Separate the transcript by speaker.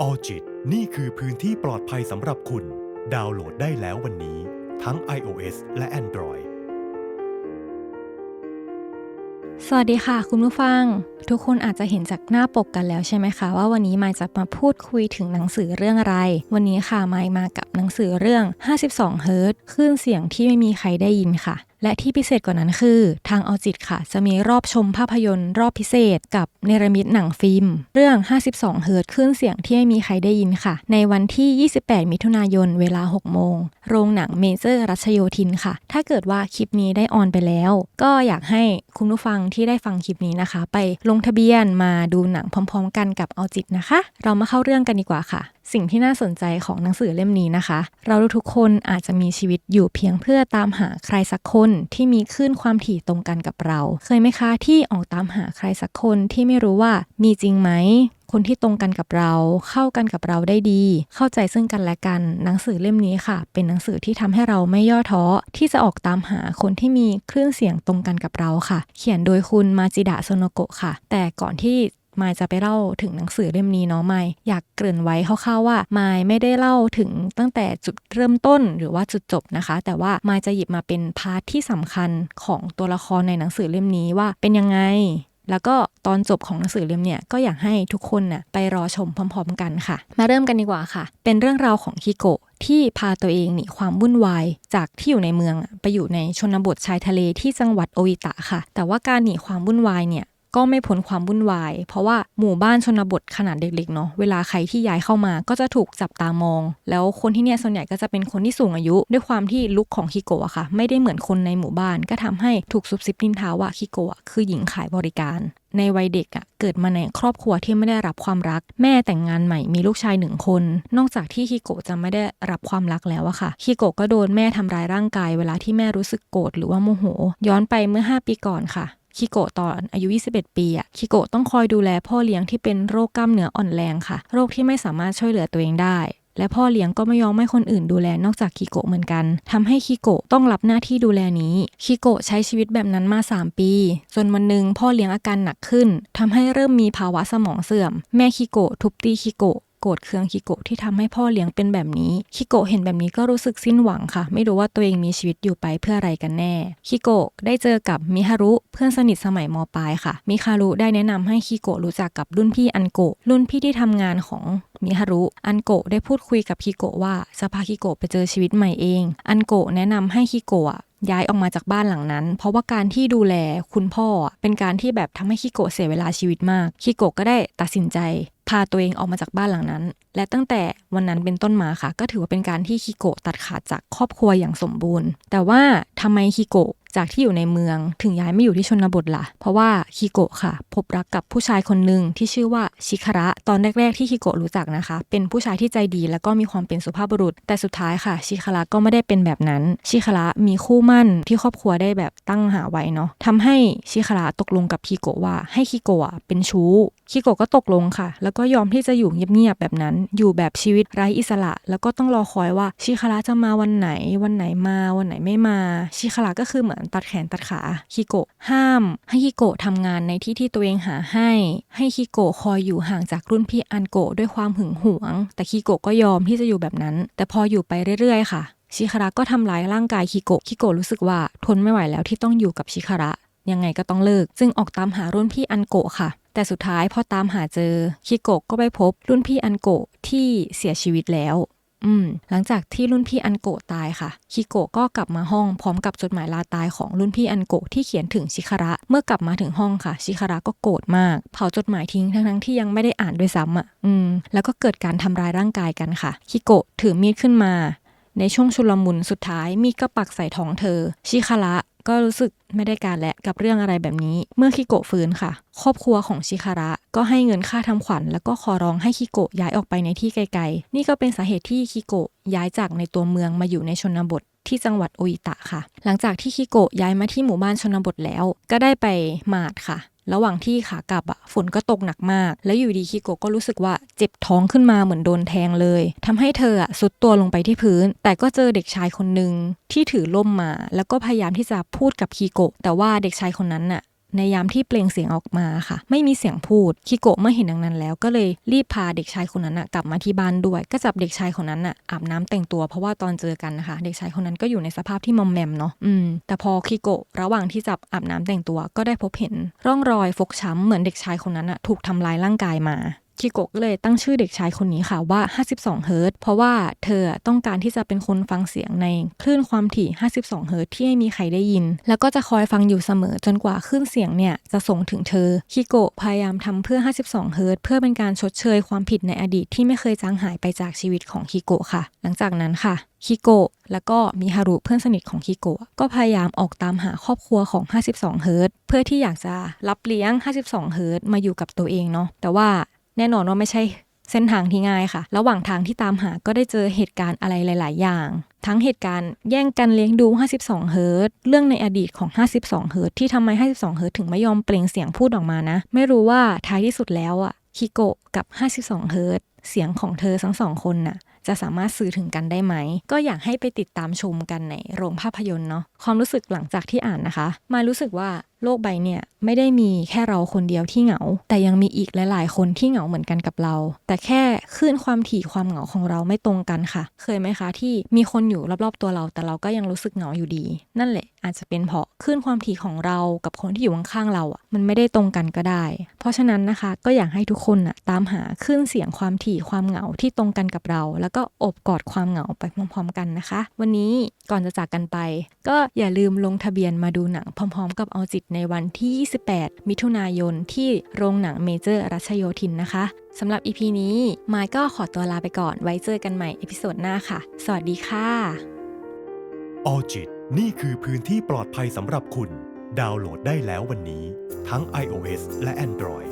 Speaker 1: ออจิตนี่คือพื้นที่ปลอดภัยสำหรับคุณ ดาวน์โหลดได้แล้ววันนี้ ทั้ง iOS และ Android
Speaker 2: สวัสดีค่ะ คุณผู้ฟัง ทุกคนอาจจะเห็นจากหน้าปกกันแล้วใช่ไหมคะว่าวันนี้มายจะมาพูดคุยถึงหนังสือเรื่องอะไร วันนี้ค่ะมายมากับหนังสือเรื่อง 52เฮิร์ตคลื่นเสียงที่ไม่มีใครได้ยินค่ะ และที่พิเศษกว่านั้นคือ ทางเอาจิตค่ะ จะมีรอบชมภาพยนตร์ รอบพิเศษกับเนรมิตหนังฟิล์ม เรื่อง 52 เฮิร์ตคลื่นเสียงที่ไม่มีใครได้ยินค่ะ ในวันที่ 28 มิถุนายนเวลา 6 โมง โรงหนังเมเจอร์รัชโยธินค่ะ ถ้าเกิดว่าคลิปนี้ได้ออนไปแล้ว ก็อยากให้คุณผู้ฟังที่ได้ฟังคลิปนี้นะคะ ไปลงทะเบียนมาดูหนังพร้อม ๆ กันกับเอาจิตนะคะ เรามาเข้าเรื่องกันดีกว่าค่ะสิ่งที่น่าสนใจของหนังสือเล่มนี้นะคะ เราทุกคนอาจจะมีชีวิตอยู่เพียงเพื่อตามหาใครสักคนที่มีคลื่นความถี่ตรงกันกับเรา เคยไหมคะที่ออกตามหาใครสักคนที่ไม่รู้ว่ามีจริงไหมคนที่ตรงกันกับเรา เข้ากันกับเราได้ดี เข้าใจซึ่งกันและกัน หนังสือเล่มนี้ค่ะ เป็นหนังสือที่ทำให้เราไม่ย่อท้อ ที่จะออกตามหาคนที่มีคลื่นเสียงตรงกันกับเราค่ะ เขียนโดยคุณมาจิดะโซโนโกะค่ะ แต่ก่อนที่ มายจะไปเล่าถึงหนังสือเล่มนี้เนาะมายอยากเกริ่นไว้คร่าวๆว่ามายไม่ได้เล่าถึงตั้งแต่จุดเริ่มต้นหรือว่าจุดจบนะคะ แต่ว่ามายจะหยิบมาเป็นพาร์ทที่สำคัญของตัวละครในหนังสือเล่มนี้ว่าเป็นยังไงแล้วก็ตอนจบของหนังสือเล่มเนี่ยก็อยากให้ทุกคนน่ะไปรอชมพร้อม ๆ กันค่ะ มาเริ่มกันดีกว่าค่ะ เป็นเรื่องราวของคิโกะที่พาตัวเองหนีความวุ่นวาย จากที่อยู่ในเมืองไปอยู่ในชนบทชายทะเลที่จังหวัดโออิตะค่ะ แต่ว่าการหนีความวุ่นวายเนี่ย ก็ไม่พ้นความวุ่นวาย เพราะว่าหมู่บ้านชนบทขนาดเล็กๆเนาะเวลาใครที่ย้ายเข้ามาก็จะถูกจับตามอง แล้วคนที่เนี่ยส่วนใหญ่ก็จะเป็นคนที่สูงอายุ ด้วยความที่ลุคของคิโกะอะค่ะ ไม่ได้เหมือนคนในหมู่บ้าน ก็ทำให้ถูกซุบซิบนินทาว่าคิโกะคือหญิงขายบริการในวัยเด็กอะเกิดมาในครอบครัวที่ไม่ได้รับความรัก แม่แต่งงานใหม่มีลูกชายหนึ่งคน นอกจากที่ฮิโกะจะไม่ได้รับความรักแล้วอะค่ะฮิโกะก็โดนแม่ทำร้ายร่างกายเวลาที่แม่รู้สึกโกรธหรือว่าโมโห ย้อนไปเมื่อ 5 ปีก่อนค่ะ คิโกะตอนอายุ 21 ปีอะคิโกะต้องคอยดูแลพ่อเลี้ยงที่เป็นโรคกล้ามเนื้ออ่อนแรงค่ะ โรคที่ไม่สามารถช่วยเหลือตัวเองได้ และพ่อเลี้ยงก็ไม่ยอมให้คนอื่นดูแลนอกจากคิโกะเหมือนกันทำให้คิโกะต้องรับหน้าที่ดูแลนี้คิโกะใช้ชีวิตแบบนั้นมา 3 ปี จนวันหนึ่งพ่อเลี้ยงอาการหนักขึ้นทำให้เริ่มมีภาวะสมองเสื่อม แม่คิโกะทุบตีคิโกะ โกรธเคืองคิโกะที่ทำให้พ่อเลี้ยงเป็นแบบนี้คิโกะเห็นแบบนี้ก็รู้สึกสิ้นหวังค่ะ ไม่รู้ว่าตัวเองมีชีวิตอยู่ไปเพื่ออะไรกันแน่คิโกะได้เจอกับมิฮารุเพื่อนสนิทสมัยมปลายค่ะมิคารุได้แนะนำให้คิโกะรู้จักกับรุ่นพี่อันโกะรุ่นพี่ที่ทำงานของมิฮารุอันโกะได้พูดคุยกับคิโกะว่าจะพาคิโกะไปเจอชีวิตใหม่เอง อันโกะแนะนำให้คิโกะย้ายออกมาจากบ้านหลังนั้น เพราะว่าการที่ดูแลคุณพ่อเป็นการที่แบบทำให้คิโกะเสียเวลาชีวิตมากคิโกะก็ได้ตัดสินใจ พาตัวเองออกมาจากบ้านหลังนั้น และตั้งแต่วันนั้นเป็นต้นมาค่ะ ก็ถือว่าเป็นการที่คิโกะตัดขาดจากครอบครัวอย่างสมบูรณ์ แต่ว่าทำไมคิโกะ จากที่อยู่ในเมืองถึงย้ายไม่อยู่ที่ชนบทล่ะ เพราะว่าคิโกะค่ะ พบรักกับผู้ชายคนหนึ่งที่ชื่อว่าชิคาระตอนแรก ๆ ที่คิโกะรู้จักนะคะ เป็นผู้ชายที่ใจดีแล้วก็มีความเป็นสุภาพบุรุษ แต่สุดท้ายค่ะ ชิคาระก็ไม่ได้เป็นแบบนั้น ชิคาระมีคู่มั่นที่ครอบครัวได้แบบตั้งหาไว้เนาะทำให้ชิคาระตกลงกับคิโกะว่าให้คิโกะอะเป็นชู้คิโกะก็ตกลงค่ะ แล้วก็ยอมที่จะอยู่เงียบๆแบบนั้น อยู่แบบชีวิตไร้อิสระ แล้วก็ต้องรอคอยว่าชิคาระจะมาวันไหน วันไหนมา วันไหนไม่มา ชิคาระก็คือเหมือนตัดแขนตัดขาคิโกะห้าม ให้คิโกะทำงานในที่ที่ตัวเองหาให้ ให้คิโกะคอยอยู่ห่างจากรุ่นพี่อันโกะด้วยความหึงหวง แต่คิโกะก็ยอมที่จะอยู่แบบนั้น แต่พออยู่ไปเรื่อยๆ ค่ะ ชิคาระก็ทำร้ายร่างกายคิโกะคิโกะรู้สึกว่าทนไม่ไหวแล้วที่ต้องอยู่กับชิคาระยังไงก็ต้องเลิก จึงออกตามหารุ่นพี่อันโกะค่ะ แต่สุดท้ายพอตามหาเจอคิโกะก็ไปพบรุ่นพี่อันโกะที่เสียชีวิตแล้ว อืมหลังจากที่รุ่นพี่อันโกะตายค่ะ คิโกะก็กลับมาห้องพร้อมกับจดหมายลาตายของรุ่นพี่อันโกะที่เขียนถึงชิคาระ เมื่อกลับมาถึงห้องค่ะ ชิคาระก็โกรธมาก เผาจดหมายทิ้งทั้งๆที่ยังไม่ได้อ่านด้วยซ้ำอะ อืม แล้วก็เกิดการทำร้ายร่างกายกันค่ะ คิโกะถือมีดขึ้นมา ในช่วงชุลมุนสุดท้ายมีดก็ปักใส่ท้องเธอ ชิคาระ ก็รู้สึกไม่ได้การและกับเรื่องอะไรแบบนี้ เมื่อคิโกะฟื้นค่ะ ครอบครัวของชิคาระ ก็ให้เงินค่าทำขวัญ แล้วก็ขอร้องให้คิโกะย้ายออกไปในที่ไกลๆ นี่ก็เป็นสาเหตุที่คิโกะย้ายจากในตัวเมืองมาอยู่ในชนบทที่จังหวัดโออิตะค่ะ หลังจากที่คิโกะย้ายมาที่หมู่บ้านชนบทแล้ว ก็ได้ไปหมาดค่ะ ระหว่างที่ขากลับอะฝนก็ตกหนักมาก แล้วอยู่ดีคิโกะก็รู้สึกว่าเจ็บท้องขึ้นมาเหมือนโดนแทงเลยทำให้เธออะสุดตัวลงไปที่พื้น แต่ก็เจอเด็กชายคนหนึ่งที่ถือล่มมา แล้วก็พยายามที่จะพูดกับคิโกะแต่ว่าเด็กชายคนนั้นน่ะ ในยามที่เปล่งเสียงออกมาค่ะ ไม่มีเสียงพูดคิโกะเมื่อเห็นดังนั้นแล้วก็เลยรีบพาเด็กชายคนนั้นกลับมาที่บ้านด้วย ก็จับเด็กชายคนนั้นอาบน้ำแต่งตัวเพราะว่าตอนเจอกันนะคะ เด็กชายคนนั้นก็อยู่ในสภาพที่มอมแมมเนาะอืมแต่พอคิโกะระหว่างที่จับอาบน้ำแต่งตัวก็ได้พบเห็น ร่องรอยฟกช้ำเหมือนเด็กชายคนนั้นถูกทำลายร่างกายมา คิโกะก็เลยตั้งชื่อเด็กชายคนนี้ค่ะว่า 52 เฮิรต์เพราะว่าเธอต้องการที่จะเป็นคนฟังเสียงในคลื่นความถี่ 52 เฮิรต์ที่ไม่มีใครได้ยิน แล้วก็จะคอยฟังอยู่เสมอจนกว่าคลื่นเสียงเนี่ยจะส่งถึงเธอ คิโกะพยายามทำเพื่อ 52 เฮิรต์เพื่อเป็นการชดเชยความผิดในอดีตที่ไม่เคยจางหายไปจากชีวิตของคิโกะค่ะ หลังจากนั้นค่ะคิโกะแล้วก็มิฮารุเพื่อนสนิทของคิโกะก็พยายามออกตามหาครอบครัวของ 52 เฮิรต์เพื่อที่อยากจะรับเลี้ยง 52 เฮิรต์มาอยู่กับตัวเองเนาะแต่ว่า แน่นอนว่าไม่ใช่เส้นทางที่ง่ายค่ะ ระหว่างทางที่ตามหาก็ได้เจอเหตุการณ์อะไรหลาย ๆ อย่าง ทั้งเหตุการณ์แย่งกันเลี้ยงดู 52 เฮิร์ตเรื่องในอดีตของ 52 เฮิร์ตที่ทำไม 52 เฮิร์ตถึงไม่ยอมเปล่งเสียงพูดออกมานะ ไม่รู้ว่าท้ายที่สุดแล้วอะคิโกะกับ 52 เฮิร์ตเสียงของเธอทั้งสองคนน่ะจะสามารถสื่อถึงกันได้ไหม ก็อยากให้ไปติดตามชมกันในโรงภาพยนตร์เนาะความรู้สึกหลังจากที่อ่านนะคะ มารู้สึกว่า โลกใบเนี่ยไม่ได้มีแค่เราคนเดียวที่เหงา แต่ยังมีอีกหลาย ๆ คนที่เหงาเหมือนกันกับเรา แต่แค่คลื่นความถี่ความเหงาของเราไม่ตรงกันค่ะ เคยไหมคะที่มีคนอยู่รอบๆตัวเรา แต่เราก็ยังรู้สึกเหงาอยู่ดี นั่นแหละอาจจะเป็นเพราะคลื่นความถี่ของเรากับคนที่อยู่ข้างๆเราอะมันไม่ได้ตรงกันก็ได้ เพราะฉะนั้นนะคะก็อยากให้ทุกคนอะตามหาคลื่นเสียงความถี่ความเหงาที่ตรงกันกับเรา แล้วก็อบกอดความเหงาไปพร้อม ๆ กันนะคะ วันนี้ ก่อนจะจากกันไป ก็อย่าลืมลงทะเบียนมาดูหนังพร้อมๆ กับเอาจิตในวันที่ 28 มิถุนายนที่โรงหนังเมเจอร์รัชโยธินนะคะสำหรับ EP นี้มายก็ขอตัวลาไปก่อนไว้เจอกันใหม่เอพิโซดหน้าค่ะ สวัสดีค่ะ
Speaker 1: ออจิตนี่คือพื้นที่ปลอดภัยสำหรับคุณ ดาวน์โหลดได้แล้ววันนี้ ทั้ง iOS และ Android